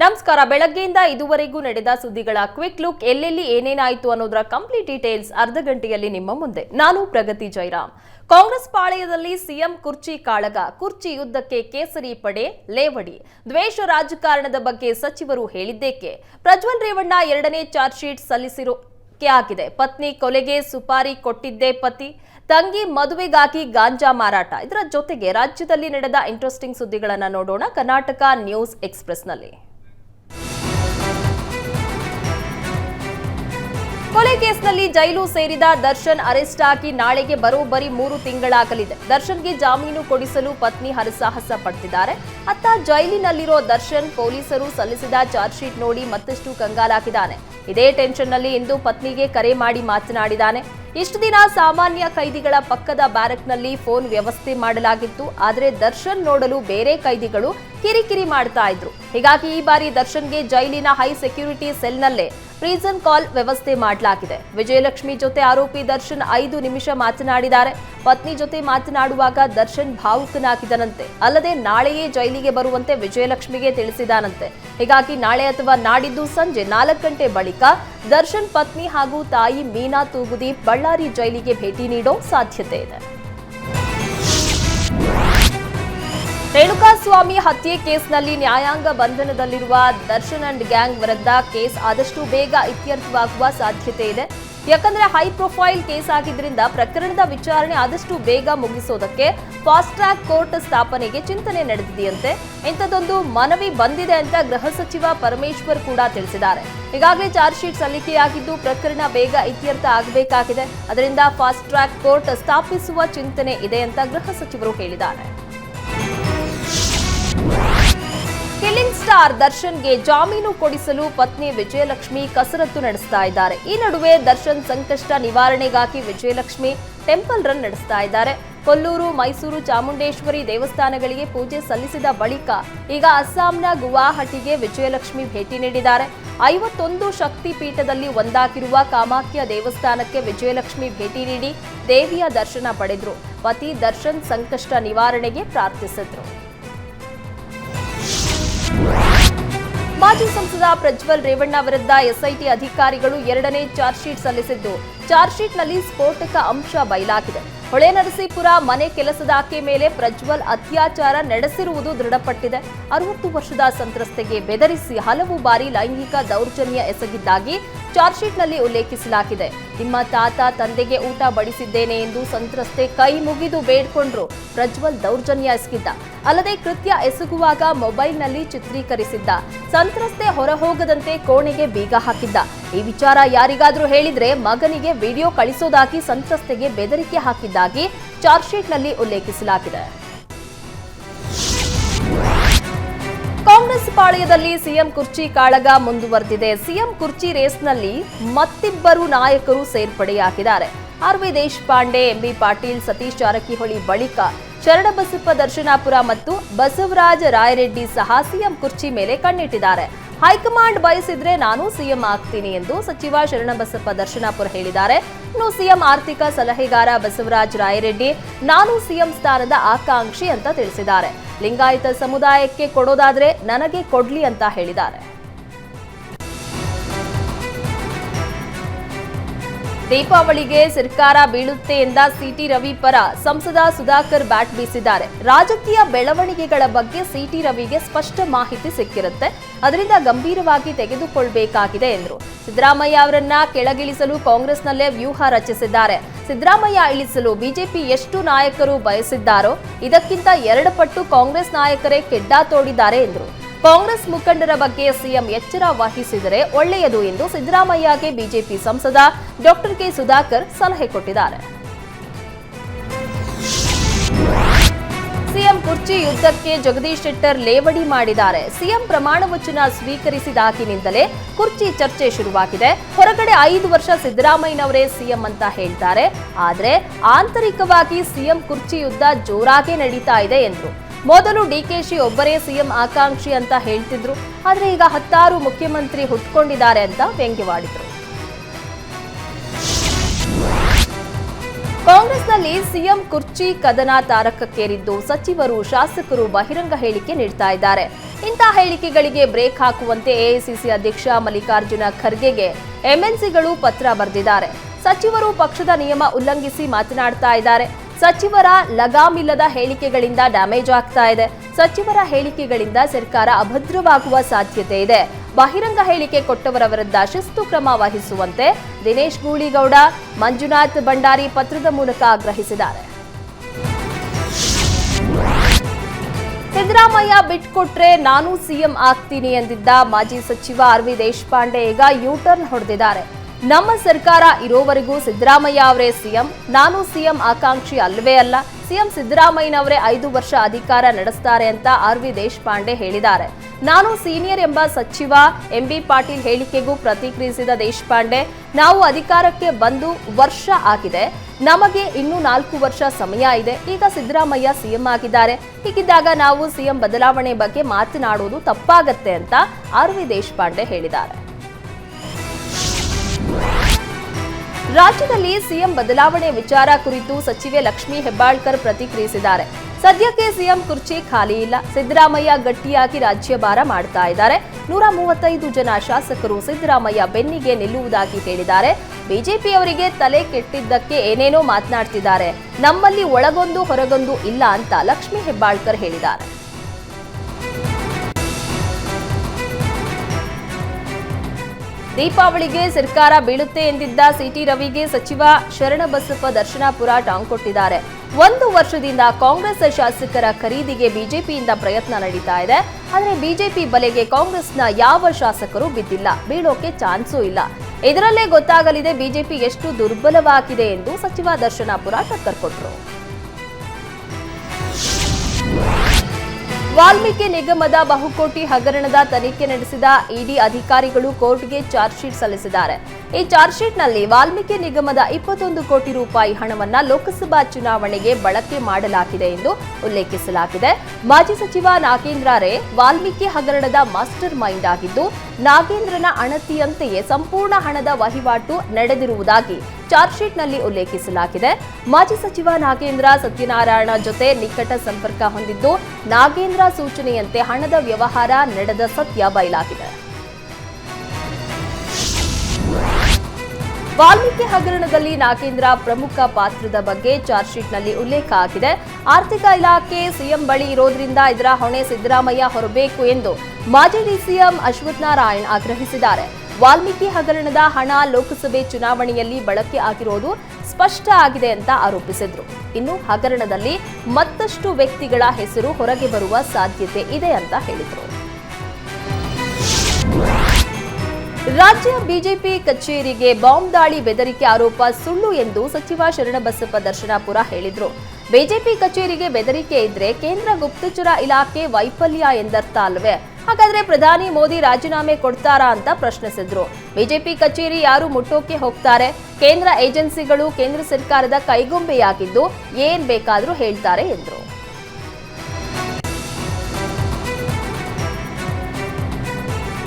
ನಮಸ್ಕಾರ. ಬೆಳಗ್ಗೆಯಿಂದ ಇದುವರೆಗೂ ನಡೆದ ಸುದ್ದಿಗಳ ಕ್ವಿಕ್ ಲುಕ್ ಎಲ್ಲೆಲ್ಲಿ ಏನೇನಾಯಿತು ಅನ್ನೋದರ ಕಂಪ್ಲೀಟ್ ಡೀಟೇಲ್ಸ್ ಅರ್ಧ ಗಂಟೆಯಲ್ಲಿ ನಿಮ್ಮ ಮುಂದೆ. ನಾನು ಪ್ರಗತಿ ಜೈರಾಮ್. ಕಾಂಗ್ರೆಸ್ ಪಾಳೆಯದಲ್ಲಿ ಸಿಎಂ ಕುರ್ಚಿ ಕಾಳಗ, ಕುರ್ಚಿ ಯುದ್ಧಕ್ಕೆ ಕೇಸರಿ ಪಡೆ ಲೇವಡಿ. ದ್ವೇಷ ರಾಜಕಾರಣದ ಬಗ್ಗೆ ಸಚಿವರು ಹೇಳಿದ್ದೇಕೆ? ಪ್ರಜ್ವಲ್ ರೇವಣ್ಣ ಎರಡನೇ ಚಾರ್ಜ್ ಶೀಟ್ ಸಲ್ಲಿಸಿರೋ ಆಗಿದೆ. ಪತ್ನಿ ಕೊಲೆಗೆ ಸುಪಾರಿ ಕೊಟ್ಟಿದ್ದೇ ಪತಿ. ತಂಗಿ ಮದುವೆಗಾಗಿ ಗಾಂಜಾ ಮಾರಾಟ. ಇದರ ಜೊತೆಗೆ ರಾಜ್ಯದಲ್ಲಿ ನಡೆದ ಇಂಟ್ರೆಸ್ಟಿಂಗ್ ಸುದ್ದಿಗಳನ್ನು ನೋಡೋಣ ಕರ್ನಾಟಕ ನ್ಯೂಸ್ ಎಕ್ಸ್ಪ್ರೆಸ್ನಲ್ಲಿ. ಕೊಲೆ ಕೇಸ್ನಲ್ಲಿ ಜೈಲು ಸೇರಿದ ದರ್ಶನ್ ಅರೆಸ್ಟ್ ಆಗಿ ನಾಳೆಗೆ ಬರೋಬ್ಬರಿ ಮೂರು ತಿಂಗಳಾಗಲಿದೆ. ದರ್ಶನ್ಗೆ ಜಾಮೀನು ಕೊಡಿಸಲು ಪತ್ನಿ ಹರಸಾಹಸ ಪಡ್ತಿದ್ದಾರೆ. ಅತ್ತ ಜೈಲಿನಲ್ಲಿರೋ ದರ್ಶನ್ ಪೊಲೀಸರು ಸಲ್ಲಿಸಿದ ಚಾರ್ಜ್ ಶೀಟ್ ನೋಡಿ ಮತ್ತಷ್ಟು ಕಂಗಾಲಾಗಿದ್ದಾನೆ. ಇದೇ ಟೆನ್ಷನ್ನಲ್ಲಿ ಇಂದು ಪತ್ನಿಗೆ ಕರೆ ಮಾಡಿ ಮಾತನಾಡಿದ್ದಾನೆ. ಇಷ್ಟು ದಿನ ಸಾಮಾನ್ಯ ಕೈದಿಗಳ ಪಕ್ಕದ ಬ್ಯಾರಕ್ನಲ್ಲಿ ಫೋನ್ ವ್ಯವಸ್ಥೆ ಮಾಡಲಾಗಿತ್ತು. ಆದರೆ ದರ್ಶನ್ ನೋಡಲು ಬೇರೆ ಕೈದಿಗಳು ಕಿರಿಕಿರಿ ಮಾಡ್ತಾ ಇದ್ರು. ಹೀಗಾಗಿ ಈ ಬಾರಿ ದರ್ಶನ್ಗೆ ಜೈಲಿನ ಹೈ ಸೆಕ್ಯೂರಿಟಿ ಸೆಲ್ನಲ್ಲೇ ಪ್ರೀಸನ್ ಕಾಲ್ ವ್ಯವಸ್ಥೆ ಮಾಡಲಾಗಿದೆ. ವಿಜಯಲಕ್ಷ್ಮಿ ಜೊತೆ ಆರೋಪಿ ದರ್ಶನ್ ಐದು ನಿಮಿಷ ಮಾತನಾಡಿದ್ದಾರೆ. ಪತ್ನಿ ಜೊತೆ ಮಾತನಾಡುವಾಗ ದರ್ಶನ್ ಭಾವುಕನಾಗಿದ್ದನಂತೆ. ಅಲ್ಲದೆ ನಾಳೆಯೇ ಜೈಲಿಗೆ ಬರುವಂತೆ ವಿಜಯಲಕ್ಷ್ಮಿಗೆ ತಿಳಿಸಿದಾನಂತೆ ಹೀಗಾಗಿ ನಾಳೆ ಅಥವಾ ನಾಡಿದ್ದು ಸಂಜೆ ನಾಲ್ಕು ಗಂಟೆ ಬಳಿಕ ದರ್ಶನ್ ಪತ್ನಿ ಹಾಗೂ ತಾಯಿ ಮೀನಾ ತೂಗುದೀಪ್ ಬಳ್ಳಾರಿ ಜೈಲಿಗೆ ಭೇಟಿ ನೀಡೋ ಸಾಧ್ಯತೆ ಇದೆ. ರೇಣುಕಾಸ್ವಾಮಿ ಹತ್ಯೆ ಕೇಸ್ನಲ್ಲಿ ನ್ಯಾಯಾಂಗ ಬಂಧನದಲ್ಲಿರುವ ದರ್ಶನ್ ಅಂಡ್ ಗ್ಯಾಂಗ್ ವಿರುದ್ಧ ಕೇಸ್ ಆದಷ್ಟು ಬೇಗ ಇತ್ಯರ್ಥವಾಗುವ ಸಾಧ್ಯತೆ ಇದೆ. ಯಾಕಂದ್ರೆ ಹೈ ಪ್ರೊಫೈಲ್ ಕೇಸ್ ಆಗಿದ್ದರಿಂದ ಪ್ರಕರಣದ ವಿಚಾರಣೆ ಆದಷ್ಟು ಬೇಗ ಮುಗಿಸೋದಕ್ಕೆ ಫಾಸ್ಟ್ ಟ್ರ್ಯಾಕ್ ಕೋರ್ಟ್ ಸ್ಥಾಪನೆಗೆ ಚಿಂತನೆ ನಡೆದಿದೆಯಂತೆ. ಇಂಥದ್ದೊಂದು ಮನವಿ ಬಂದಿದೆ ಅಂತ ಗೃಹ ಸಚಿವ ಪರಮೇಶ್ವರ್ ಕೂಡ ತಿಳಿಸಿದ್ದಾರೆ. ಈಗಾಗಲೇ ಚಾರ್ಜ್ ಶೀಟ್ ಸಲ್ಲಿಕೆಯಾಗಿದ್ದು ಪ್ರಕರಣ ಬೇಗ ಇತ್ಯರ್ಥ ಆಗಬೇಕಾಗಿದೆ. ಅದರಿಂದ ಫಾಸ್ಟ್ ಟ್ರ್ಯಾಕ್ ಕೋರ್ಟ್ ಸ್ಥಾಪಿಸುವ ಚಿಂತನೆ ಇದೆ ಅಂತ ಗೃಹ ಸಚಿವರು ಹೇಳಿದ್ದಾರೆ. ಕಿಲ್ಲಿಂಗ್ ಸ್ಟಾರ್ ದರ್ಶನ್ಗೆ ಜಾಮೀನು ಕೊಡಿಸಲು ಪತ್ನಿ ವಿಜಯಲಕ್ಷ್ಮಿ ಕಸರತ್ತು ನಡೆಸ್ತಾ ಇದ್ದಾರೆ. ಈ ನಡುವೆ ದರ್ಶನ್ ಸಂಕಷ್ಟ ನಿವಾರಣೆಗಾಗಿ ವಿಜಯಲಕ್ಷ್ಮಿ ಟೆಂಪಲ್ ರನ್ ನಡೆಸ್ತಾ ಇದ್ದಾರೆ. ಕೊಲ್ಲೂರು, ಮೈಸೂರು, ಚಾಮುಂಡೇಶ್ವರಿ ದೇವಸ್ಥಾನಗಳಿಗೆ ಪೂಜೆ ಸಲ್ಲಿಸಿದ ಬಳಿಕ ಈಗ ಅಸ್ಸಾಂನ ಗುವಾಹಟಿಗೆ ವಿಜಯಲಕ್ಷ್ಮಿ ಭೇಟಿ ನೀಡಿದ್ದಾರೆ. ಐವತ್ತೊಂದು ಶಕ್ತಿ ಪೀಠದಲ್ಲಿ ಒಂದಾಗಿರುವ ಕಾಮಾಖ್ಯ ದೇವಸ್ಥಾನಕ್ಕೆ ವಿಜಯಲಕ್ಷ್ಮಿ ಭೇಟಿ ನೀಡಿ ದೇವಿಯ ದರ್ಶನ ಪಡೆದ್ರು. ಪತಿ ದರ್ಶನ್ ಸಂಕಷ್ಟ ನಿವಾರಣೆಗೆ ಪ್ರಾರ್ಥಿಸಿದ್ರು. ಮಾಜಿ ಸಂಸದ ಪ್ರಜ್ವಲ್ ರೇವಣ್ಣ ವಿರುದ್ಧ ಎಸ್ಐಟಿ ಅಧಿಕಾರಿಗಳು ಎರಡನೇ ಚಾರ್ಜ್ ಶೀಟ್ ಸಲ್ಲಿಸಿದ್ದು, ಚಾರ್ಜ್ ಶೀಟ್ನಲ್ಲಿ ಸ್ಫೋಟಕ ಅಂಶ ಬಯಲಾಗಿದೆ. ಹೊಳೆನರಸೀಪುರ ಮನೆ ಕೆಲಸದ ಆಕೆ ಮೇಲೆ ಪ್ರಜ್ವಲ್ ಅತ್ಯಾಚಾರ ನಡೆಸಿರುವುದು ದೃಢಪಟ್ಟಿದೆ. ಅರವತ್ತು ವರ್ಷದ ಸಂತ್ರಸ್ತೆಗೆ ಬೆದರಿಸಿ ಹಲವು ಬಾರಿ ಲೈಂಗಿಕ ದೌರ್ಜನ್ಯ ಎಸಗಿದ್ದಾಗಿ ಚಾರ್ಜ್ ಶೀಟ್ನಲ್ಲಿ ಉಲ್ಲೇಖಿಸಲಾಗಿದೆ. ನಿಮ್ಮ ತಾತ ತಂದೆಗೆ ಊಟ ಬಡಿಸಿದ್ದೇನೆ ಎಂದು ಸಂತ್ರಸ್ತೆ ಕೈ ಮುಗಿದು ಬೇಡ್ಕೊಂಡ್ರು. ಪ್ರಜ್ವಲ್ ದೌರ್ಜನ್ಯ ಎಸಗಿದ್ದ. ಅಲ್ಲದೆ ಕೃತ್ಯ ಎಸಗುವಾಗ ಮೊಬೈಲ್ನಲ್ಲಿ ಚಿತ್ರೀಕರಿಸಿದ್ದ. ಸಂತ್ರಸ್ತೆ ಹೊರಹೋಗದಂತೆ ಕೋಣೆಗೆ ಬೀಗ ಹಾಕಿದ್ದ. ಈ ವಿಚಾರ ಯಾರಿಗಾದರೂ ಹೇಳಿದ್ರೆ ಮಗನಿಗೆ ವಿಡಿಯೋ ಕಳಿಸೋದಾಗಿ ಸಂತ್ರಸ್ತೆಗೆ ಬೆದರಿಕೆ ಹಾಕಿದ್ದಾಗಿ ಚಾರ್ಜ್ ಶೀಟ್ನಲ್ಲಿ ಉಲ್ಲೇಖಿಸಲಾಗಿದೆ. ಕಾಂಗ್ರೆಸ್ ಪಾಳಯದಲ್ಲಿ ಸಿಎಂ ಕುರ್ಚಿ ಕಾಳಗ ಮುಂದುವರೆದಿದೆ. ಸಿಎಂ ಕುರ್ಚಿ ರೇಸ್ನಲ್ಲಿ ಮತ್ತಿಬ್ಬರು ನಾಯಕರು ಸೇರ್ಪಡೆಯಾಗಿದ್ದಾರೆ. R V Deshpande, MB Patil, Satish Jarkiholi ಬಳಿಕ ಶರಣಬಸಪ್ಪ ದರ್ಶನಾಪುರ ಮತ್ತು ಬಸವರಾಜ ರಾಯರೆಡ್ಡಿ ಸಹ ಸಿಎಂ ಕುರ್ಚಿ ಮೇಲೆ ಕಣ್ಣಿಟ್ಟಿದ್ದಾರೆ. ಹೈಕಮಾಂಡ್ ಬಯಸಿದ್ರೆ ನಾನು ಸಿಎಂ ಆಗ್ತೀನಿ ಎಂದು ಸಚಿವ ಶರಣಬಸಪ್ಪ ದರ್ಶನಾಪುರ ಹೇಳಿದ್ದಾರೆ. ಇನ್ನು ಸಿಎಂ ಆರ್ಥಿಕ ಸಲಹೆಗಾರ ಬಸವರಾಜ ರಾಯರೆಡ್ಡಿ, ನಾನು ಸಿಎಂ ಸ್ಥಾನದ ಆಕಾಂಕ್ಷಿ ಅಂತ ತಿಳಿಸಿದ್ದಾರೆ. ಲಿಂಗಾಯತ ಸಮುದಾಯಕ್ಕೆ ಕೊಡೋದಾದ್ರೆ ನನಗೆ ಕೊಡ್ಲಿ ಅಂತ ಹೇಳಿದ್ದಾರೆ. ದೀಪಾವಳಿಗೆ ಸರ್ಕಾರ ಬೀಳುತ್ತೆ ಎಂದ ಸಿಟಿ ರವಿ ಪರ ಸಂಸದ ಸುಧಾಕರ್ ಬ್ಯಾಟ್ ಬೀಸಿದ್ದಾರೆ. ರಾಜಕೀಯ ಬೆಳವಣಿಗೆಗಳ ಬಗ್ಗೆ ಸಿಟಿ ರವಿಗೆ ಸ್ಪಷ್ಟ ಮಾಹಿತಿ ಸಿಕ್ಕಿರುತ್ತೆ. ಅದರಿಂದ ಗಂಭೀರವಾಗಿ ತೆಗೆದುಕೊಳ್ಬೇಕಾಗಿದೆ ಎಂದರು. ಸಿದ್ದರಾಮಯ್ಯ ಅವರನ್ನ ಕೆಳಗಿಳಿಸಲು ಕಾಂಗ್ರೆಸ್ನಲ್ಲೇ ವ್ಯೂಹ ರಚಿಸಿದ್ದಾರೆ. ಸಿದ್ದರಾಮಯ್ಯ ಇಳಿಸಲು ಬಿಜೆಪಿ ಎಷ್ಟು ನಾಯಕರು ಬಯಸಿದ್ದಾರೋ, ಇದಕ್ಕಿಂತ ಎರಡು ಪಟ್ಟು ಕಾಂಗ್ರೆಸ್ ನಾಯಕರೇ ಕೆಡ್ಡಾ ತೋಡಿದ್ದಾರೆ ಎಂದರು. ಕಾಂಗ್ರೆಸ್ ಮುಖಂಡರ ಬಗ್ಗೆ ಸಿಎಂ ಎಚ್ಚರ ವಹಿಸಿದರೆ ಒಳ್ಳೆಯದು ಎಂದು ಸಿದ್ದರಾಮಯ್ಯಗೆ ಬಿಜೆಪಿ ಸಂಸದ ಡಾಕ್ಟರ್ ಕೆ ಸುಧಾಕರ್ ಸಲಹೆ ಕೊಟ್ಟಿದ್ದಾರೆ. ಸಿಎಂ ಕುರ್ಚಿ ಯುದ್ಧಕ್ಕೆ ಜಗದೀಶ್ ಶೆಟ್ಟರ್ ಲೇವಡಿ ಮಾಡಿದ್ದಾರೆ. ಸಿಎಂ ಪ್ರಮಾಣ ವಚನ ಸ್ವೀಕರಿಸಿದಾಗಿನಿಂದಲೇ ಕುರ್ಚಿ ಚರ್ಚೆ ಶುರುವಾಗಿದೆ. ಹೊರಗಡೆ ಐದು ವರ್ಷ ಸಿದ್ದರಾಮಯ್ಯನವರೇ ಸಿಎಂ ಅಂತ ಹೇಳ್ತಾರೆ. ಆದರೆ ಆಂತರಿಕವಾಗಿ ಸಿಎಂ ಕುರ್ಚಿ ಯುದ್ಧ ಜೋರಾಗೇ ನಡೀತಾ ಇದೆ ಎಂದರು. ಮೊದಲು ಡಿಕೆಶಿ ಒಬ್ಬರೇ ಸಿಎಂ ಆಕಾಂಕ್ಷಿ ಅಂತ ಹೇಳ್ತಿದ್ರು. ಆದ್ರೆ ಈಗ ಹತ್ತಾರು ಮುಖ್ಯಮಂತ್ರಿ ಹುಟ್ಕೊಂಡಿದ್ದಾರೆ ಅಂತ ವ್ಯಂಗ್ಯವಾಡಿದ್ರು. ಕಾಂಗ್ರೆಸ್ನಲ್ಲಿ ಸಿಎಂ ಕುರ್ಚಿ ಕದನ ತಾರಕಕ್ಕೇರಿದ್ದು ಸಚಿವರು ಶಾಸಕರು ಬಹಿರಂಗ ಹೇಳಿಕೆ ನೀಡ್ತಾ ಇದ್ದಾರೆ. ಇಂತಹ ಹೇಳಿಕೆಗಳಿಗೆ ಬ್ರೇಕ್ ಹಾಕುವಂತೆ ಎಐಸಿಸಿ ಅಧ್ಯಕ್ಷ ಮಲ್ಲಿಕಾರ್ಜುನ ಖರ್ಗೆಗೆ ಎಂಎನ್ಸಿಗಳು ಪತ್ರ ಬರೆದಿದ್ದಾರೆ. ಸಚಿವರು ಪಕ್ಷದ ನಿಯಮ ಉಲ್ಲಂಘಿಸಿ ಮಾತನಾಡ್ತಾ ಇದ್ದಾರೆ. ಸಚಿವರ ಲಗಾಮಿಲ್ಲದ ಹೇಳಿಕೆಗಳಿಂದ ಡ್ಯಾಮೇಜ್ ಆಗ್ತಾ ಇದೆ. ಸಚಿವರ ಹೇಳಿಕೆಗಳಿಂದ ಸರ್ಕಾರ ಅಭದ್ರವಾಗುವ ಸಾಧ್ಯತೆ ಇದೆ. ಬಹಿರಂಗ ಹೇಳಿಕೆ ಕೊಟ್ಟವರ ವಿರುದ್ಧ ಶಿಸ್ತು ಕ್ರಮ ವಹಿಸುವಂತೆ ದಿನೇಶ್ ಗೂಳಿಗೌಡ, ಮಂಜುನಾಥ್ ಭಂಡಾರಿ ಪತ್ರದ ಮೂಲಕ ಆಗ್ರಹಿಸಿದ್ದಾರೆ. ಸಿದ್ದರಾಮಯ್ಯ ಬಿಟ್ಕೊಟ್ರೆ ನಾನು ಸಿಎಂ ಆಗ್ತೀನಿ ಎಂದಿದ್ದ ಮಾಜಿ ಸಚಿವ ಆರ್ ವಿ ದೇಶಪಾಂಡೆ ಈಗ ಯೂಟರ್ನ್ ಹೊಡೆದಿದ್ದಾರೆ. ನಮ್ಮ ಸರ್ಕಾರ ಇರೋವರೆಗೂ ಸಿದ್ದರಾಮಯ್ಯ ಅವರೇ ಸಿಎಂ, ನಾನು ಸಿಎಂ ಆಕಾಂಕ್ಷಿ ಅಲ್ಲವೇ ಅಲ್ಲ. ಸಿಎಂ ಸಿದ್ದರಾಮಯ್ಯನವರೇ ಐದು ವರ್ಷ ಅಧಿಕಾರ ನಡೆಸ್ತಾರೆ ಅಂತ ಆರ್ ವಿ ದೇಶಪಾಂಡೆ ಹೇಳಿದ್ದಾರೆ. ನಾನು ಸೀನಿಯರ್ ಎಂಬ ಸಚಿವ ಎಂಬಿ ಪಾಟೀಲ್ ಹೇಳಿಕೆಗೂ ಪ್ರತಿಕ್ರಿಯಿಸಿದ ದೇಶಪಾಂಡೆ, ನಾವು ಅಧಿಕಾರಕ್ಕೆ ಬಂದು ವರ್ಷ ಆಗಿದೆ. ನಮಗೆ ಇನ್ನೂ ನಾಲ್ಕು ವರ್ಷ ಸಮಯ ಇದೆ. ಈಗ ಸಿದ್ದರಾಮಯ್ಯ ಸಿಎಂ ಆಗಿದ್ದಾರೆ. ಹೀಗಿದ್ದಾಗ ನಾವು ಸಿಎಂ ಬದಲಾವಣೆ ಬಗ್ಗೆ ಮಾತನಾಡುವುದು ತಪ್ಪಾಗತ್ತೆ ಅಂತ ಆರ್ ವಿ ದೇಶಪಾಂಡೆ ಹೇಳಿದ್ದಾರೆ. ರಾಜ್ಯದಲ್ಲಿ ಸಿಎಂ ಬದಲಾವಣೆ ವಿಚಾರ ಕುರಿತು ಸಚಿವೆ ಲಕ್ಷ್ಮೀ ಹೆಬ್ಬಾಳ್ಕರ್ ಪ್ರತಿಕ್ರಿಯಿಸಿದ್ದಾರೆ. ಸದ್ಯಕ್ಕೆ ಸಿಎಂ ಕುರ್ಚಿ ಖಾಲಿ ಇಲ್ಲ. ಸಿದ್ದರಾಮಯ್ಯ ಗಟ್ಟಿಯಾಗಿ ರಾಜ್ಯಭಾರ ಮಾಡ್ತಾ ಇದ್ದಾರೆ. ನೂರ ಮೂವತ್ತೈದು ಜನ ಶಾಸಕರು ಸಿದ್ದರಾಮಯ್ಯ ಬೆನ್ನಿಗೆ ನಿಲ್ಲುವುದಾಗಿ ಹೇಳಿದ್ದಾರೆ. ಬಿಜೆಪಿಯವರಿಗೆ ತಲೆ ಕೆಟ್ಟಿದ್ದಕ್ಕೆ ಏನೇನೋ ಮಾತನಾಡ್ತಿದ್ದಾರೆ. ನಮ್ಮಲ್ಲಿ ಒಳಗೊಂದು ಹೊರಗೊಂದು ಇಲ್ಲ ಅಂತ ಲಕ್ಷ್ಮೀ ಹೆಬ್ಬಾಳ್ಕರ್ ಹೇಳಿದ್ದಾರೆ. ದೀಪಾವಳಿಗೆ ಸರ್ಕಾರ ಬೀಳುತ್ತೆ ಎಂದಿದ್ದ ಸಿಟಿ ರವಿಗೆ ಸಚಿವ ಶರಣಬಸಪ್ಪ ದರ್ಶನಾಪುರ ಟಾಂಗ್ ಕೊಟ್ಟಿದ್ದಾರೆ. ಒಂದು ವರ್ಷದಿಂದ ಕಾಂಗ್ರೆಸ್ ಶಾಸಕರ ಖರೀದಿಗೆ ಬಿಜೆಪಿಯಿಂದ ಪ್ರಯತ್ನ ನಡೀತಾ ಇದೆ. ಆದರೆ ಬಿಜೆಪಿ ಬಲೆಗೆ ಕಾಂಗ್ರೆಸ್ನ ಯಾವ ಶಾಸಕರು ಬಿದ್ದಿಲ್ಲ. ಬೀಳೋಕೆ ಚಾನ್ಸೂ ಇಲ್ಲ. ಇದರಲ್ಲೇ ಗೊತ್ತಾಗಲಿದೆ ಬಿಜೆಪಿ ಎಷ್ಟು ದುರ್ಬಲವಾಗಿದೆ ಎಂದು ಸಚಿವ ದರ್ಶನಾಪುರ ಟಕ್ಕರ್ ಕೊಟ್ಟರು ವಾಲ್ಮೀಕಿ ನಿಗಮದ ಬಹುಕೋಟಿ ಹಗರಣದ ತನಿಖೆ ನಡೆಸಿದ ಇಡಿ ಅಧಿಕಾರಿಗಳು ಕೋರ್ಟ್ಗೆ ಚಾರ್ಜ್ ಶೀಟ್ ಸಲ್ಲಿಸಿದ್ದಾರೆ. ಈ ಚಾರ್ಜ್ ಶೀಟ್ನಲ್ಲಿ ವಾಲ್ಮೀಕಿ ನಿಗಮದ ಇಪ್ಪತ್ತೊಂದು ಕೋಟಿ ರೂಪಾಯಿ ಹಣವನ್ನು ಲೋಕಸಭಾ ಚುನಾವಣೆಗೆ ಬಳಕೆ ಮಾಡಲಾಗಿದೆ ಎಂದು ಉಲ್ಲೇಖಿಸಲಾಗಿದೆ. ಮಾಜಿ ಸಚಿವ ನಾಗೇಂದ್ರ ರೇ ವಾಲ್ಮೀಕಿ ಹಗರಣದ ಮಾಸ್ಟರ್ ಮೈಂಡ್ ಆಗಿದ್ದು, ನಾಗೇಂದ್ರನ ಅಣತಿಯಂತೆಯೇ ಸಂಪೂರ್ಣ ಹಣದ ವಹಿವಾಟು ನಡೆದಿರುವುದಾಗಿ ಚಾರ್ಜ್ ಶೀಟ್ನಲ್ಲಿ ಉಲ್ಲೇಖಿಸಲಾಗಿದೆ. ಮಾಜಿ ಸಚಿವ ನಾಗೇಂದ್ರ ಸತ್ಯನಾರಾಯಣ ಜೊತೆ ನಿಕಟ ಸಂಪರ್ಕ ಹೊಂದಿದ್ದು, ನಾಗೇಂದ್ರ ಸೂಚನೆಯಂತೆ ಹಣದ ವ್ಯವಹಾರ ನಡೆದ ಸತ್ಯ ಬಯಲಾಗಿದೆ. ವಾಲ್ಮೀಕಿ ಹಗರಣದಲ್ಲಿ ನಾಗೇಂದ್ರ ಪ್ರಮುಖ ಪಾತ್ರದ ಬಗ್ಗೆ ಚಾರ್ಜ್ ಶೀಟ್ನಲ್ಲಿ ಉಲ್ಲೇಖ ಆಗಿದೆ ಆರ್ಥಿಕ ಇಲಾಖೆ ಸಿಎಂ ಬಳಿ ಇರೋದ್ರಿಂದ ಇದರ ಹೊಣೆ ಸಿದ್ದರಾಮಯ್ಯ ಹೊರಬೇಕು ಎಂದು ಮಾಜಿ ಡಿಸಿಎಂ ಅಶ್ವಥ್ ನಾರಾಯಣ್ ಆಗ್ರಹಿಸಿದ್ದಾರೆ. ವಾಲ್ಮೀಕಿ ಹಗರಣದ ಹಣ ಲೋಕಸಭೆ ಚುನಾವಣೆಯಲ್ಲಿ ಬಳಕೆ ಆಗಿರೋದು ಸ್ಪಷ್ಟ ಆಗಿದೆ ಅಂತ ಆರೋಪಿಸಿದ್ರು. ಇನ್ನು ಹಗರಣದಲ್ಲಿ ಮತ್ತಷ್ಟು ವ್ಯಕ್ತಿಗಳ ಹೆಸರು ಹೊರಗೆ ಬರುವ ಸಾಧ್ಯತೆ ಇದೆ ಅಂತ ಹೇಳಿದರು. ರಾಜ್ಯ ಬಿಜೆಪಿ ಕಚೇರಿಗೆ ಬಾಂಬ್ ದಾಳಿ ಬೆದರಿಕೆ ಆರೋಪ ಸುಳ್ಳು ಎಂದು ಸಚಿವ ಶರಣಬಸಪ್ಪ ದರ್ಶನಾಪುರ ಹೇಳಿದರು. ಬಿಜೆಪಿ ಕಚೇರಿಗೆ ಬೆದರಿಕೆ ಇದ್ರೆ ಕೇಂದ್ರ ಗುಪ್ತಚರ ಇಲಾಖೆ ವೈಫಲ್ಯ ಎಂದರ್ಥ ಅಲ್ವೇ? ಹಾಗಾದ್ರೆ ಪ್ರಧಾನಿ ಮೋದಿ ರಾಜೀನಾಮೆ ಕೊಡ್ತಾರಾ ಅಂತ ಪ್ರಶ್ನಿಸಿದ್ರು. ಬಿಜೆಪಿ ಕಚೇರಿ ಯಾರು ಮುಟ್ಟೋಕೆ ಹೋಗ್ತಾರೆ? ಕೇಂದ್ರ ಏಜೆನ್ಸಿಗಳು ಕೇಂದ್ರ ಸರ್ಕಾರದ ಕೈಗೊಂಬೆಯಾಗಿದ್ದು ಏನ್ ಬೇಕಾದ್ರೂ ಹೇಳ್ತಾರೆ ಎಂದ್ರು.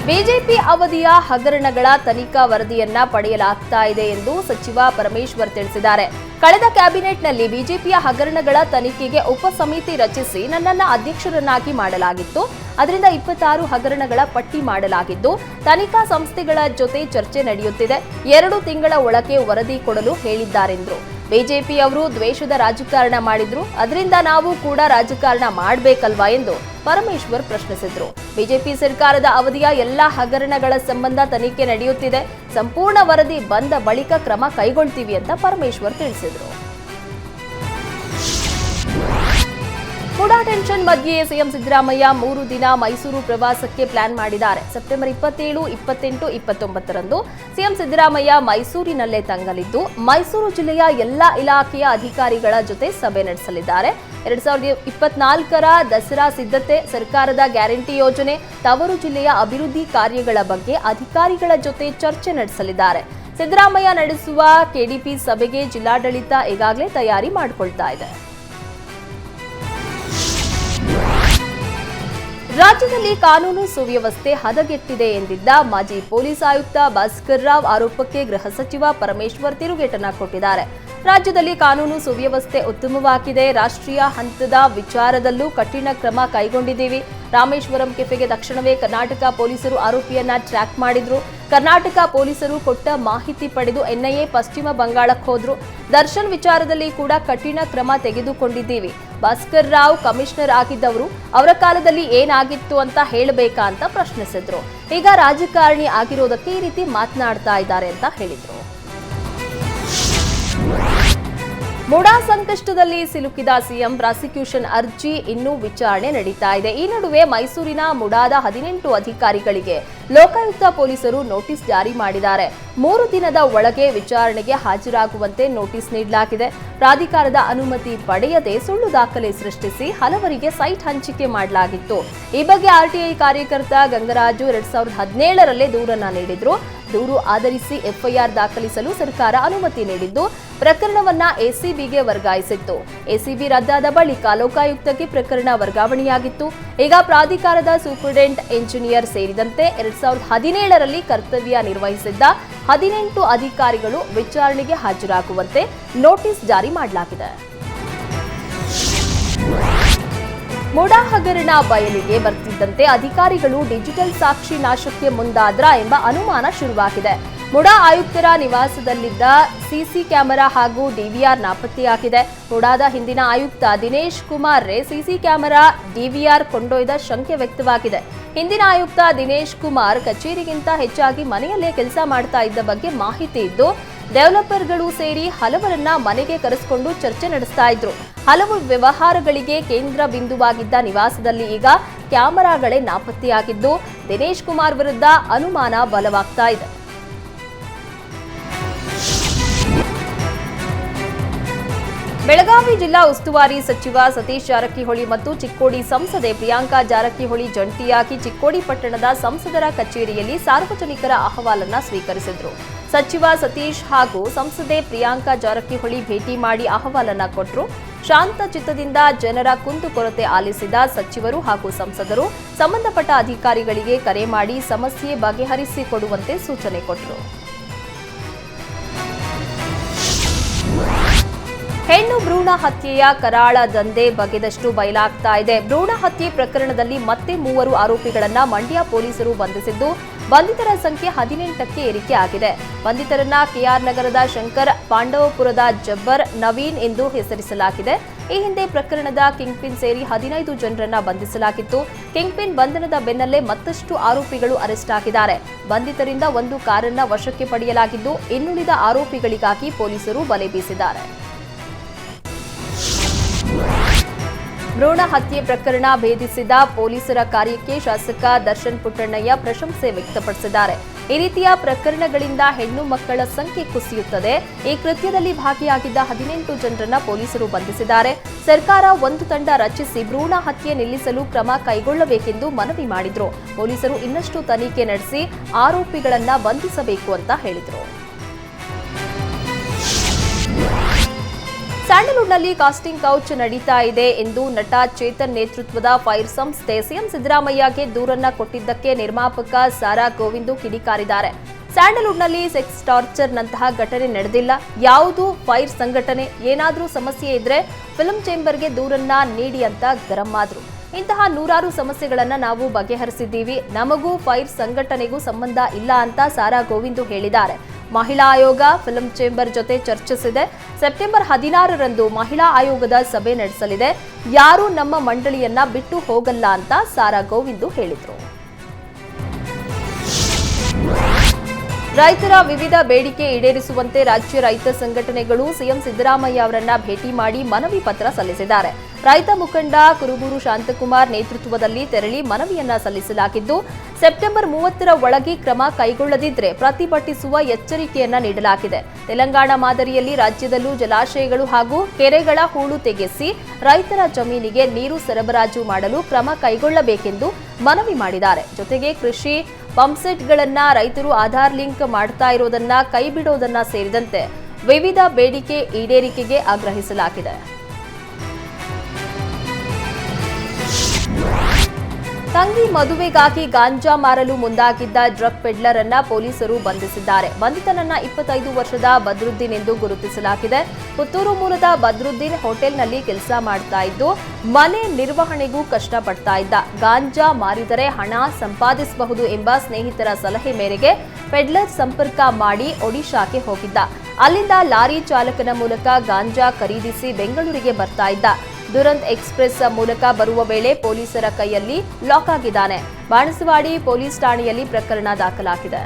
ಬಿಜೆಪಿ ಅವಧಿಯ ಹಗರಣಗಳ ತನಿಖಾ ವರದಿಯನ್ನ ಪಡೆಯಲಾಗ್ತಾ ಇದೆ ಎಂದು ಸಚಿವ ಪರಮೇಶ್ವರ್ ತಿಳಿಸಿದ್ದಾರೆ. ಕಳೆದ ಕ್ಯಾಬಿನೆಟ್ನಲ್ಲಿ ಬಿಜೆಪಿಯ ಹಗರಣಗಳ ತನಿಖೆಗೆ ಉಪ ಸಮಿತಿ ರಚಿಸಿ ನನ್ನನ್ನ ಅಧ್ಯಕ್ಷರನ್ನಾಗಿ ಮಾಡಲಾಗಿತ್ತು. ಅದರಿಂದ ಇಪ್ಪತ್ತಾರು ಹಗರಣಗಳ ಪಟ್ಟಿ ಮಾಡಲಾಗಿದ್ದು, ತನಿಖಾ ಸಂಸ್ಥೆಗಳ ಜೊತೆ ಚರ್ಚೆ ನಡೆಯುತ್ತಿದೆ. ಎರಡು ತಿಂಗಳ ಒಳಗೆ ವರದಿ ಕೊಡಲು ಹೇಳಿದ್ದಾರೆಂದ್ರು. ಬಿಜೆಪಿಯವರು ದ್ವೇಷದ ರಾಜಕಾರಣ ಮಾಡಿದ್ರು. ಅದರಿಂದ ನಾವು ಕೂಡ ರಾಜಕಾರಣ ಮಾಡಬೇಕಲ್ವಾ ಎಂದು ಪರಮೇಶ್ವರ್ ಪ್ರಶ್ನಿಸಿದ್ರು. ಬಿಜೆಪಿ ಸರ್ಕಾರದ ಅವಧಿಯ ಎಲ್ಲಾ ಹಗರಣಗಳ ಸಂಬಂಧ ತನಿಖೆ ನಡೆಯುತ್ತಿದೆ. ಸಂಪೂರ್ಣ ವರದಿ ಬಂದ ಬಳಿಕ ಕ್ರಮ ಕೈಗೊಳ್ತೀವಿ ಅಂತ ಪರಮೇಶ್ವರ್ ತಿಳಿಸಿದ್ರು. ಕುಡಾ ಟೆನ್ಷನ್ ಮಧ್ಯೆ ಸಿಎಂ ಸಿದ್ದರಾಮಯ್ಯ ಮೂರು ದಿನ ಮೈಸೂರು ಪ್ರವಾಸಕ್ಕೆ ಪ್ಲಾನ್ ಮಾಡಿದ್ದಾರೆ. ಸೆಪ್ಟೆಂಬರ್ ಇಪ್ಪತ್ತೇಳು, ಇಪ್ಪತ್ತೆಂಟು, ಇಪ್ಪತ್ತೊಂಬತ್ತರಂದು ಸಿಎಂ ಸಿದ್ದರಾಮಯ್ಯ ಮೈಸೂರಿನಲ್ಲೇ ತಂಗಲಿದ್ದು, ಮೈಸೂರು ಜಿಲ್ಲೆಯ ಎಲ್ಲಾ ಇಲಾಖೆಯ ಅಧಿಕಾರಿಗಳ ಜೊತೆ ಸಭೆ ನಡೆಸಲಿದ್ದಾರೆ. ಎರಡ್ ಸಾವಿರದ ಇಪ್ಪತ್ನಾಲ್ಕರ ದಸರಾ ಸಿದ್ಧತೆ, ಸರ್ಕಾರದ ಗ್ಯಾರಂಟಿ ಯೋಜನೆ, ತವರು ಜಿಲ್ಲೆಯ ಅಭಿವೃದ್ಧಿ ಕಾರ್ಯಗಳ ಬಗ್ಗೆ ಅಧಿಕಾರಿಗಳ ಜೊತೆ ಚರ್ಚೆ ನಡೆಸಲಿದ್ದಾರೆ. ಸಿದ್ದರಾಮಯ್ಯ ನಡೆಸುವ ಕೆಡಿಪಿ ಸಭೆಗೆ ಜಿಲ್ಲಾಡಳಿತ ಈಗಾಗಲೇ ತಯಾರಿ ಮಾಡಿಕೊಳ್ತಾ ಇದೆ. ರಾಜ್ಯದಲ್ಲಿ ಕಾನೂನು ಸುವ್ಯವಸ್ಥೆ ಹದಗೆಟ್ಟಿದೆ ಎಂದಿದ್ದ ಮಾಜಿ ಪೊಲೀಸ್ ಆಯುಕ್ತ ಭಾಸ್ಕರ್ ರಾವ್ ಆರೋಪಕ್ಕೆ ಗೃಹ ಸಚಿವ ಪರಮೇಶ್ವರ್ ತಿರುಗೇಟನ ಕೊಟ್ಟಿದ್ದಾರೆ. ರಾಜ್ಯದಲ್ಲಿ ಕಾನೂನು ಸುವ್ಯವಸ್ಥೆ ಉತ್ತಮವಾಗಿದೆ. ರಾಷ್ಟ್ರೀಯ ಹಂತದ ವಿಚಾರದಲ್ಲೂ ಕಠಿಣ ಕ್ರಮ ಕೈಗೊಂಡಿದ್ದೀವಿ. ರಾಮೇಶ್ವರಂ ಕೆಫೆಗೆ ತಕ್ಷಣವೇ ಕರ್ನಾಟಕ ಪೊಲೀಸರು ಆರೋಪಿಯನ್ನ ಟ್ರ್ಯಾಕ್ ಮಾಡಿದ್ರು. ಕರ್ನಾಟಕ ಪೊಲೀಸರು ಕೊಟ್ಟ ಮಾಹಿತಿ ಪಡೆದು ಎನ್ಐಎ ಪಶ್ಚಿಮ ಬಂಗಾಳಕ್ಕೆ ಹೋದ್ರು. ದರ್ಶನ್ ವಿಚಾರದಲ್ಲಿ ಕೂಡ ಕಠಿಣ ಕ್ರಮ ತೆಗೆದುಕೊಂಡಿದ್ದೀವಿ. ಭಾಸ್ಕರ್ ರಾವ್ ಕಮಿಷನರ್ ಆಗಿದ್ದವರು ಅವರ ಕಾಲದಲ್ಲಿ ಏನಾಗಿತ್ತು ಅಂತ ಹೇಳಬೇಕಾ ಅಂತ ಪ್ರಶ್ನಿಸಿದ್ರು. ಈಗ ರಾಜಕಾರಣಿ ಆಗಿರೋದಕ್ಕೆ ಈ ರೀತಿ ಮಾತನಾಡ್ತಾ ಇದ್ದಾರೆ ಅಂತ ಹೇಳಿದ್ರು. ಮುಡಾ ಸಂಕಷ್ಟದಲ್ಲಿ ಸಿಲುಕಿದ ಸಿಎಂ ಪ್ರಾಸಿಕ್ಯೂಷನ್ ಅರ್ಜಿ ಇನ್ನೂ ವಿಚಾರಣೆ ನಡೀತಾ ಇದೆ. ಈ ನಡುವೆ ಮೈಸೂರಿನ ಮುಡಾದ ಹದಿನೆಂಟು ಅಧಿಕಾರಿಗಳಿಗೆ ಲೋಕಾಯುಕ್ತ ಪೊಲೀಸರು ನೋಟಿಸ್ ಜಾರಿ ಮಾಡಿದ್ದಾರೆ. ಮೂರು ದಿನದ ಒಳಗೆ ವಿಚಾರಣೆಗೆ ಹಾಜರಾಗುವಂತೆ ನೋಟಿಸ್ ನೀಡಲಾಗಿದೆ. ಪ್ರಾಧಿಕಾರದ ಅನುಮತಿ ಪಡೆಯದೆ ಸುಳ್ಳು ದಾಖಲೆ ಸೃಷ್ಟಿಸಿ ಹಲವರಿಗೆ ಸೈಟ್ ಹಂಚಿಕೆ ಮಾಡಲಾಗಿತ್ತು. ಈ ಬಗ್ಗೆ ಆರ್ಟಿಐ ಕಾರ್ಯಕರ್ತ ಗಂಗರಾಜು ಎರಡ್ ಸಾವಿರದ ಹದಿನೇಳರಲ್ಲೇ ದೂರನ್ನ ನೀಡಿದ್ರು. ದೂರು ಆಧರಿಸಿ ಎಫ್ಐಆರ್ ದಾಖಲಿಸಲು ಸರ್ಕಾರ ಅನುಮತಿ ನೀಡಿದ್ದು, ಪ್ರಕರಣವನ್ನ ಎಸಿಬಿಗೆ ವರ್ಗಾಯಿಸಿತ್ತು. ಎಸಿಬಿ ರದ್ದಾದ ಬಳಿಕ ಲೋಕಾಯುಕ್ತಕ್ಕೆ ಪ್ರಕರಣ ವರ್ಗಾವಣೆಯಾಗಿತ್ತು. ಈಗ ಪ್ರಾಧಿಕಾರದ ಸೂಪರಿಂಟೆಂಡೆಂಟ್ ಎಂಜಿನಿಯರ್ ಸೇರಿದಂತೆ ಎರಡ್ ಸಾವಿರದ ಹದಿನೇಳರಲ್ಲಿ ಕರ್ತವ್ಯ ನಿರ್ವಹಿಸಿದ್ದ ಹದಿನೆಂಟು ಅಧಿಕಾರಿಗಳು ವಿಚಾರಣೆಗೆ ಹಾಜರಾಗುವಂತೆ ನೋಟಿಸ್ ಜಾರಿ ಮಾಡಲಾಗಿದೆ. ಮುಡಾ ಹಗರಣ ಬಯಲಿಗೆ ಬರ್ತಿದ್ದಂತೆ ಅಧಿಕಾರಿಗಳು ಡಿಜಿಟಲ್ ಸಾಕ್ಷಿ ನಾಶಕ್ಕೆ ಮುಂದಾದ್ರ ಎಂಬ ಅನುಮಾನ ಶುರುವಾಗಿದೆ. ಮುಡಾ ಆಯುಕ್ತರ ನಿವಾಸದಲ್ಲಿದ್ದ ಸಿಸಿ ಕ್ಯಾಮೆರಾ ಹಾಗೂ ಡಿವಿಆರ್ ನಾಪತ್ತೆಯಾಗಿದೆ. ಮುಡಾದ ಹಿಂದಿನ ಆಯುಕ್ತ ದಿನೇಶ್ ಕುಮಾರ್ ರೇ ಸಿಸಿ ಕ್ಯಾಮೆರಾ, ಡಿವಿಆರ್ ಕೊಂಡೊಯ್ದ ಶಂಕೆ ವ್ಯಕ್ತವಾಗಿದೆ. ಹಿಂದಿನ ಆಯುಕ್ತ ದಿನೇಶ್ ಕುಮಾರ್ ಕಚೇರಿಗಿಂತ ಹೆಚ್ಚಾಗಿ ಮನೆಯಲ್ಲೇ ಕೆಲಸ ಮಾಡ್ತಾ ಇದ್ದ ಬಗ್ಗೆ ಮಾಹಿತಿ ಇದ್ದು ಡೆವಲಪರ್ಗಳು ಸೇರಿ ಹಲವರನ್ನ ಮನೆಗೆ ಕರೆಸಿಕೊಂಡು ಚರ್ಚೆ ನಡೆಸ್ತಾ ಇದ್ರು. ಹಲವು ವ್ಯವಹಾರಗಳಿಗೆ ಕೇಂದ್ರ ಬಿಂದುವಾಗಿದ್ದ ನಿವಾಸದಲ್ಲಿ ಈಗ ಕ್ಯಾಮೆರಾಗಳೇ ನಾಪತ್ತೆಯಾಗಿದ್ದು, ದಿನೇಶ್ ಕುಮಾರ್ ವಿರುದ್ಧ ಅನುಮಾನ ಬಲವಾಗ್ತಾ ಇದೆ. ಬೆಳಗಾವಿ ಜಿಲ್ಲಾ ಉಸ್ತುವಾರಿ ಸಚಿವ ಸತೀಶ್ ಜಾರಕಿಹೊಳಿ ಮತ್ತು ಚಿಕ್ಕೋಡಿ ಸಂಸದೆ ಪ್ರಿಯಾಂಕಾ ಜಾರಕಿಹೊಳಿ ಜಂಟಿಯಾಗಿ ಚಿಕ್ಕೋಡಿ ಪಟ್ಟಣದ ಸಂಸದರ ಕಚೇರಿಯಲ್ಲಿ ಸಾರ್ವಜನಿಕರ ಅಹವಾಲನ್ನು ಸ್ವೀಕರಿಸಿದ್ರು. ಸಚಿವ ಸತೀಶ್ ಹಾಗೂ ಸಂಸದೆ ಪ್ರಿಯಾಂಕಾ ಜಾರಕಿಹೊಳಿ ಭೇಟಿ ಮಾಡಿ ಅಹವಾಲನ್ನ ಕೊಟ್ಟರು ಶಾಂತ ಚಿತ್ತದಿಂದ ಜನರ ಕುಂದುಕೊರತೆ ಆಲಿಸಿದ ಸಚಿವರು ಹಾಗೂ ಸಂಸದರು ಸಂಬಂಧಪಟ್ಟ ಅಧಿಕಾರಿಗಳಿಗೆ ಕರೆ ಮಾಡಿ ಸಮಸ್ಯೆ ಬಗೆಹರಿಸಿಕೊಡುವಂತೆ ಸೂಚನೆ ಕೊಟ್ಟರು ಹೆಣ್ಣು ಭ್ರೂಣ ಹತ್ಯೆಯ ಕರಾಳ ದಂಧೆ ಬಗೆದಷ್ಟು ಬಯಲಾಗ್ತಾ ಇದೆ. ಭ್ರೂಣ ಹತ್ಯೆ ಪ್ರಕರಣದಲ್ಲಿ ಮತ್ತೆ ಮೂವರು ಆರೋಪಿಗಳನ್ನ ಮಂಡ್ಯ ಪೊಲೀಸರು ಬಂಧಿಸಿದ್ದು, ಬಂಧಿತರ ಸಂಖ್ಯೆ ಹದಿನೆಂಟಕ್ಕೆ ಏರಿಕೆ ಆಗಿದೆ. ಬಂಧಿತರನ್ನ ಕೆಆರ್ ನಗರದ ಶಂಕರ್, ಪಾಂಡವಪುರದ ಜಬ್ಬರ್, ನವೀನ್ ಎಂದು ಹೆಸರಿಸಲಾಗಿದೆ. ಈ ಹಿಂದೆ ಪ್ರಕರಣದ ಕಿಂಗ್ಪಿನ್ ಸೇರಿ ಹದಿನೈದು ಜನರನ್ನ ಬಂಧಿಸಲಾಗಿತ್ತು. ಕಿಂಗ್ಪಿನ್ ಬಂಧನದ ಬೆನ್ನಲ್ಲೇ ಮತ್ತಷ್ಟು ಆರೋಪಿಗಳು ಅರೆಸ್ಟ್ ಆಗಿದ್ದಾರೆ. ಬಂಧಿತರಿಂದ ಒಂದು ಕಾರನ್ನ ವಶಕ್ಕೆ ಪಡೆಯಲಾಗಿದ್ದು, ಇನ್ನುಳಿದ ಆರೋಪಿಗಳಿಗಾಗಿ ಪೊಲೀಸರು ಬಲೆ ಬೀಸಿದ್ದಾರೆ. ಭ್ರೂಣ ಹತ್ಯೆ ಪ್ರಕರಣ ಭೇದಿಸಿದ ಪೊಲೀಸರ ಕಾರ್ಯಕ್ಕೆ ಶಾಸಕ ದರ್ಶನ್ ಪುಟ್ಟಣ್ಣಯ್ಯ ಪ್ರಶಂಸೆ ವ್ಯಕ್ತಪಡಿಸಿದ್ದಾರೆ. ಈ ರೀತಿಯ ಪ್ರಕರಣಗಳಿಂದ ಹೆಣ್ಣು ಮಕ್ಕಳ ಸಂಖ್ಯೆ ಕುಸಿಯುತ್ತದೆ. ಈ ಕೃತ್ಯದಲ್ಲಿ ಭಾಗಿಯಾಗಿದ್ದ ಹದಿನೆಂಟು ಜನರನ್ನ ಪೊಲೀಸರು ಬಂಧಿಸಿದ್ದಾರೆ. ಸರ್ಕಾರ ಒಂದು ತಂಡ ರಚಿಸಿ ಭ್ರೂಣ ಹತ್ಯೆ ನಿಲ್ಲಿಸಲು ಕ್ರಮ ಕೈಗೊಳ್ಳಬೇಕೆಂದು ಮನವಿ ಮಾಡಿದ್ರು. ಪೊಲೀಸರು ಇನ್ನಷ್ಟು ತನಿಖೆ ನಡೆಸಿ ಆರೋಪಿಗಳನ್ನ ಬಂಧಿಸಬೇಕು ಅಂತ ಹೇಳಿದರು. ಸ್ಯಾಂಡಲ್ವುಡ್ನಲ್ಲಿ ಕಾಸ್ಟಿಂಗ್ ಕೌಚ್ ನಡೀತಾ ಇದೆ ಎಂದು ನಟ ಚೇತನ್ ನೇತೃತ್ವದ ಫೈರ್ ಸಂಸ್ಥೆ ಸಿಎಂ ಸಿದ್ದರಾಮಯ್ಯಗೆ ದೂರನ್ನ ಕೊಟ್ಟಿದ್ದಕ್ಕೆ ನಿರ್ಮಾಪಕ ಸಾರಾ ಗೋವಿಂದು ಕಿಡಿಕಾರಿದ್ದಾರೆ. ಸ್ಯಾಂಡಲ್ವುಡ್ನಲ್ಲಿ ಸೆಕ್ಸ್ ಟಾರ್ಚರ್ನಂತಹ ಘಟನೆ ನಡೆದಿಲ್ಲ. ಯಾವುದು ಫೈರ್ ಸಂಘಟನೆ? ಏನಾದರೂ ಸಮಸ್ಯೆ ಇದ್ರೆ ಫಿಲ್ಮ್ ಚೇಂಬರ್ಗೆ ದೂರನ್ನ ನೀಡಿ ಅಂತ ಗರಂ ಆದ್ರು ಇಂತಹ ನೂರಾರು ಸಮಸ್ಯೆಗಳನ್ನ ನಾವು ಬಗೆಹರಿಸಿದ್ದೀವಿ. ನಮಗೂ ಫೈರ್ ಸಂಘಟನೆಗೂ ಸಂಬಂಧ ಇಲ್ಲ ಅಂತ ಸಾರಾ ಗೋವಿಂದು ಹೇಳಿದ್ದಾರೆ. ಮಹಿಳಾ ಆಯೋಗ ಫಿಲ್ಮ್ ಚೇಂಬರ್ ಜೊತೆ ಚರ್ಚಿಸಿದೆ. ಸೆಪ್ಟೆಂಬರ್ ಹದಿನಾರರಂದು ಮಹಿಳಾ ಆಯೋಗದ ಸಭೆ ನಡೆಸಲಿದೆ. ಯಾರೂ ನಮ್ಮ ಮಂಡಳಿಯನ್ನ ಬಿಟ್ಟು ಹೋಗಲ್ಲ ಅಂತ ಸಾರಾ ಗೋವಿಂದು ಹೇಳಿದರು. ರೈತರ ವಿವಿಧ ಬೇಡಿಕೆ ಈಡೇರಿಸುವಂತೆ ರಾಜ್ಯ ರೈತ ಸಂಘಟನೆಗಳು ಸಿಎಂ ಸಿದ್ದರಾಮಯ್ಯ ಅವರನ್ನ ಭೇಟಿ ಮಾಡಿ ಮನವಿ ಪತ್ರ ಸಲ್ಲಿಸಿದ್ದಾರೆ. ರೈತ ಮುಖಂಡ ಕುರುಬೂರು ಶಾಂತಕುಮಾರ್ ನೇತೃತ್ವದಲ್ಲಿ ತೆರಳಿ ಮನವಿಯನ್ನ ಸಲ್ಲಿಸಲಾಗಿದ್ದು, ಸೆಪ್ಟೆಂಬರ್ ಮೂವತ್ತರ ಒಳಗೆ ಕ್ರಮ ಕೈಗೊಳ್ಳದಿದ್ದರೆ ಪ್ರತಿಭಟಿಸುವ ಎಚ್ಚರಿಕೆಯನ್ನ ನೀಡಲಾಗಿದೆ. ತೆಲಂಗಾಣ ಮಾದರಿಯಲ್ಲಿ ರಾಜ್ಯದಲ್ಲೂ ಜಲಾಶಯಗಳು ಹಾಗೂ ಕೆರೆಗಳ ಹೂಳು ತೆಗೆಸಿ ರೈತರ ಜಮೀನಿಗೆ ನೀರು ಸರಬರಾಜು ಮಾಡಲು ಕ್ರಮ ಕೈಗೊಳ್ಳಬೇಕೆಂದು ಮನವಿ ಮಾಡಿದ್ದಾರೆ. ಜೊತೆಗೆ ಕೃಷಿ ಪಂಪ್ಸೆಟ್ಗಳನ್ನ ರೈತರು ಆಧಾರ್ ಲಿಂಕ್ ಮಾಡ್ತಾ ಇರೋದನ್ನ ಕೈಬಿಡೋದನ್ನ ಸೇರಿದಂತೆ ವಿವಿಧ ಬೇಡಿಕೆ ಈಡೇರಿಕೆಗೆ ಆಗ್ರಹಿಸಲಾಗಿದೆ. ತಂಗಿ ಮದುವೆಗಾಗಿ ಗಾಂಜಾ ಮಾರಲು ಮುಂದಾಗಿದ್ದ ಡ್ರಗ್ ಪೆಡ್ಲರ್ ಅನ್ನ ಪೊಲೀಸರು ಬಂಧಿಸಿದ್ದಾರೆ. ಬಂಧಿತನನ್ನ ಇಪ್ಪತ್ತೈದು ವರ್ಷದ ಬದ್ರುದ್ದೀನ್ ಎಂದು ಗುರುತಿಸಲಾಗಿದೆ. ಪುತ್ತೂರು ಮೂಲದ ಬದ್ರುದ್ದೀನ್ ಹೋಟೆಲ್ನಲ್ಲಿ ಕೆಲಸ ಮಾಡ್ತಾ ಇದ್ದು, ಮನೆ ನಿರ್ವಹಣೆಗೂ ಕಷ್ಟಪಡ್ತಾ ಇದ್ದ. ಗಾಂಜಾ ಮಾರಿದರೆ ಹಣ ಸಂಪಾದಿಸಬಹುದು ಎಂಬ ಸ್ನೇಹಿತರ ಸಲಹೆ ಮೇರೆಗೆ ಪೆಡ್ಲರ್ ಸಂಪರ್ಕ ಮಾಡಿ ಒಡಿಶಾಕ್ಕೆ ಹೋಗಿದ್ದ. ಅಲ್ಲಿಂದ ಲಾರಿ ಚಾಲಕನ ಮೂಲಕ ಗಾಂಜಾ ಖರೀದಿಸಿ ಬೆಂಗಳೂರಿಗೆ ಬರ್ತಾ ಇದ್ದ. ದುರಂತ್ ಎಕ್ಸ್ಪ್ರೆಸ್ ಮೂಲಕ ಬರುವ ವೇಳೆ ಪೊಲೀಸರ ಕೈಯಲ್ಲಿ ಲಾಕ್ ಆಗಿದ್ದಾನೆ. ಬಾಣಸವಾಡಿ ಪೊಲೀಸ್ ಠಾಣೆಯಲ್ಲಿ ಪ್ರಕರಣ ದಾಖಲಾಗಿದೆ.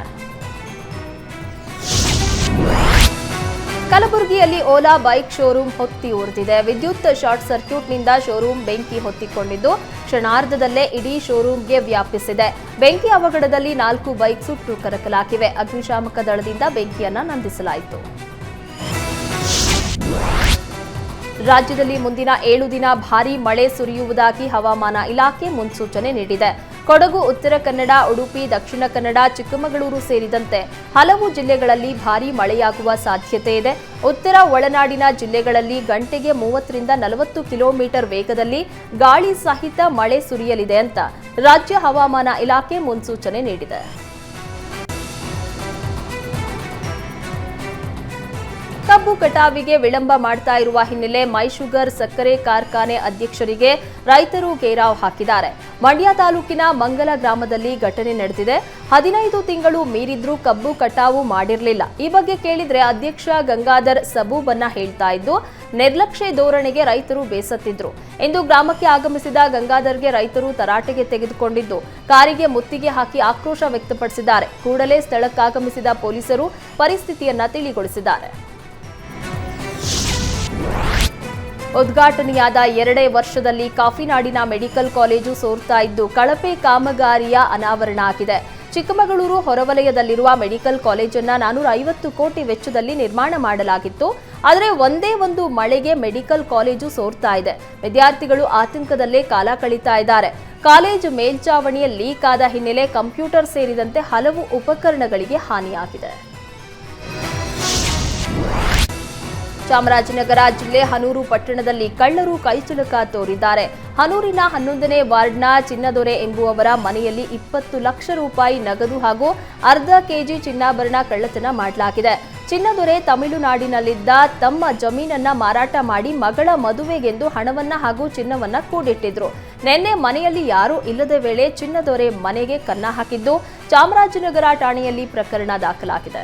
ಕಲಬುರಗಿಯಲ್ಲಿ ಓಲಾ ಬೈಕ್ ಶೋರೂಮ್ ಹೊತ್ತಿ ಉರಿದಿದೆ. ವಿದ್ಯುತ್ ಶಾರ್ಟ್ ಸರ್ಕ್ಯೂಟ್ನಿಂದ ಶೋರೂಮ್ ಬೆಂಕಿ ಹೊತ್ತಿಕೊಂಡಿದ್ದು, ಕ್ಷಣಾರ್ಧದಲ್ಲೇ ಇಡೀ ಶೋರೂಮ್ಗೆ ವ್ಯಾಪಿಸಿದೆ. ಬೆಂಕಿ ಅವಘಡದಲ್ಲಿ ನಾಲ್ಕು ಬೈಕ್ ಸುಟ್ಟು ಕರಕಲಾಗಿವೆ. ಅಗ್ನಿಶಾಮಕ ದಳದಿಂದ ಬೆಂಕಿಯನ್ನ ನಂದಿಸಲಾಯಿತು. ರಾಜ್ಯದಲ್ಲಿ ಮುಂದಿನ ಏಳು ದಿನ ಭಾರೀ ಮಳೆ ಸುರಿಯುವುದಾಗಿ ಹವಾಮಾನ ಇಲಾಖೆ ಮುನ್ಸೂಚನೆ ನೀಡಿದೆ. ಕೊಡಗು, ಉತ್ತರ ಕನ್ನಡ, ಉಡುಪಿ, ದಕ್ಷಿಣ ಕನ್ನಡ, ಚಿಕ್ಕಮಗಳೂರು ಸೇರಿದಂತೆ ಹಲವು ಜಿಲ್ಲೆಗಳಲ್ಲಿ ಭಾರೀ ಮಳೆಯಾಗುವ ಸಾಧ್ಯತೆ ಇದೆ. ಉತ್ತರ ಒಳನಾಡಿನ ಜಿಲ್ಲೆಗಳಲ್ಲಿ ಗಂಟೆಗೆ ಮೂವತ್ತರಿಂದ ನಲವತ್ತು ಕಿಲೋಮೀಟರ್ ವೇಗದಲ್ಲಿ ಗಾಳಿ ಸಹಿತ ಮಳೆ ಸುರಿಯಲಿದೆ ಅಂತ ರಾಜ್ಯ ಹವಾಮಾನ ಇಲಾಖೆ ಮುನ್ಸೂಚನೆ ನೀಡಿದೆ. ಕಬ್ಬು ಕಟಾವಿಗೆ ವಿಳಂಬ ಮಾಡ್ತಾ ಇರುವ ಹಿನ್ನೆಲೆ ಮೈಶುಗರ್ ಸಕ್ಕರೆ ಕಾರ್ಖಾನೆ ಅಧ್ಯಕ್ಷರಿಗೆ ರೈತರು ಘೇರಾವ್ ಹಾಕಿದ್ದಾರೆ. ಮಂಡ್ಯ ತಾಲೂಕಿನ ಮಂಗಲ ಗ್ರಾಮದಲ್ಲಿ ಘಟನೆ ನಡೆದಿದೆ. ಹದಿನೈದು ತಿಂಗಳು ಮೀರಿದ್ರೂ ಕಬ್ಬು ಕಟಾವು ಮಾಡಿರಲಿಲ್ಲ. ಈ ಬಗ್ಗೆ ಕೇಳಿದ್ರೆ ಅಧ್ಯಕ್ಷ ಗಂಗಾಧರ್ ಸಬೂಬನ್ನ ಹೇಳ್ತಾ ಇದ್ದು, ನಿರ್ಲಕ್ಷ್ಯ ಧೋರಣೆಗೆ ರೈತರು ಬೇಸತ್ತಿದ್ರು. ಎಂದು ಗ್ರಾಮಕ್ಕೆ ಆಗಮಿಸಿದ ಗಂಗಾಧರ್ಗೆ ರೈತರು ತರಾಟೆಗೆ ತೆಗೆದುಕೊಂಡಿದ್ದು, ಕಾರಿಗೆ ಮುತ್ತಿಗೆ ಹಾಕಿ ಆಕ್ರೋಶ ವ್ಯಕ್ತಪಡಿಸಿದ್ದಾರೆ. ಕೂಡಲೇ ಸ್ಥಳಕ್ಕಾಗಮಿಸಿದ ಪೊಲೀಸರು ಪರಿಸ್ಥಿತಿಯನ್ನ ತಿಳಿಗೊಳಿಸಿದ್ದಾರೆ. ಉದ್ಘಾಟನೆಯಾದ ಎರಡೇ ವರ್ಷದಲ್ಲಿ ಕಾಫಿನಾಡಿನ ಮೆಡಿಕಲ್ ಕಾಲೇಜು ಸೋರ್ತಾ ಇದ್ದು ಕಳಪೆ ಕಾಮಗಾರಿಯ ಅನಾವರಣ ಆಗಿದೆ. ಚಿಕ್ಕಮಗಳೂರು ಹೊರವಲಯದಲ್ಲಿರುವ ಮೆಡಿಕಲ್ ಕಾಲೇಜನ್ನ ನಾನೂರ ಐವತ್ತು ಕೋಟಿ ವೆಚ್ಚದಲ್ಲಿ ನಿರ್ಮಾಣ ಮಾಡಲಾಗಿತ್ತು. ಆದರೆ ಒಂದೇ ಒಂದು ಮಳೆಗೆ ಮೆಡಿಕಲ್ ಕಾಲೇಜು ಸೋರ್ತಾ ಇದೆ. ವಿದ್ಯಾರ್ಥಿಗಳು ಆತಂಕದಲ್ಲೇ ಕಾಲ ಕಳೀತಾ ಇದ್ದಾರೆ. ಕಾಲೇಜು ಮೇಲ್ಚಾವಣಿಯ ಲೀಕ್ ಆದ ಹಿನ್ನೆಲೆ ಕಂಪ್ಯೂಟರ್ ಸೇರಿದಂತೆ ಹಲವು ಉಪಕರಣಗಳಿಗೆ ಹಾನಿಯಾಗಿದೆ. ಚಾಮರಾಜನಗರ ಜಿಲ್ಲೆ ಹನೂರು ಪಟ್ಟಣದಲ್ಲಿ ಕಳ್ಳರು ಕೈಚುಲಕ ತೋರಿದ್ದಾರೆ. ಹನೂರಿನ ಹನ್ನೊಂದನೇ ವಾರ್ಡ್ನ ಚಿನ್ನದೊರೆ ಎಂಬುವವರ ಮನೆಯಲ್ಲಿ ಇಪ್ಪತ್ತು ಲಕ್ಷ ರೂಪಾಯಿ ನಗದು ಹಾಗೂ ಅರ್ಧ ಕೆಜಿ ಚಿನ್ನಾಭರಣ ಕಳ್ಳತನ ಮಾಡಲಾಗಿದೆ. ಚಿನ್ನದೊರೆ ತಮಿಳುನಾಡಿನಲ್ಲಿದ್ದ ತಮ್ಮ ಜಮೀನನ್ನ ಮಾರಾಟ ಮಾಡಿ ಮಗಳ ಮದುವೆಗೆಂದು ಹಣವನ್ನ ಹಾಗೂ ಚಿನ್ನವನ್ನ ಕೂಡಿಟ್ಟಿದ್ರು. ನಿನ್ನೆ ಮನೆಯಲ್ಲಿ ಯಾರೂ ಇಲ್ಲದ ವೇಳೆ ಚಿನ್ನದೊರೆ ಮನೆಗೆ ಕನ್ನ ಹಾಕಿದ್ದು ಚಾಮರಾಜನಗರ ಠಾಣೆಯಲ್ಲಿ ಪ್ರಕರಣ ದಾಖಲಾಗಿದೆ.